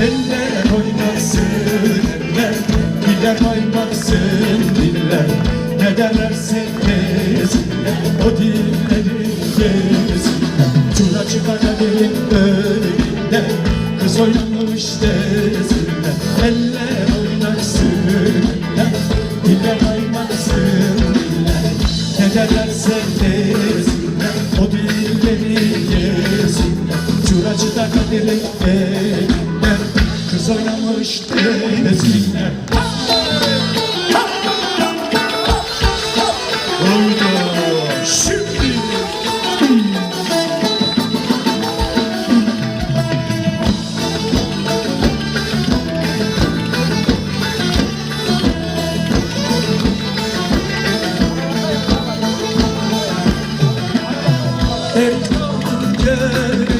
Eller oynarsın eller Diller kaynarsın diller Ne derlerse desinler O dillerin gerisinde Çura çıkar Kız oynamış Eller oynarsın eller Diller kaynarsın diller Ne derlerse desinler O dillerin Çuracı da kaderin elinde Kız oynamış desinler. Oldu şimdi Erkan gerekti,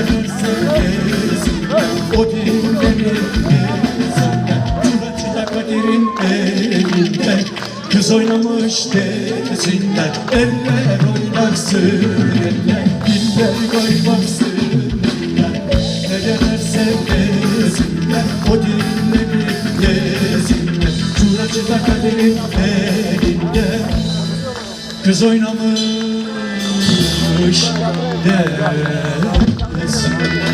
Eller eller derlerse desinler, o dilleri desinler Çıracıda kaderin elinde Kız oynamış desinler Eller oynaksın eller Diller koymaksın diller Ne derlerse desinler O dilleri desinler Çıracıda kaderin elinde Kız oynamış. de This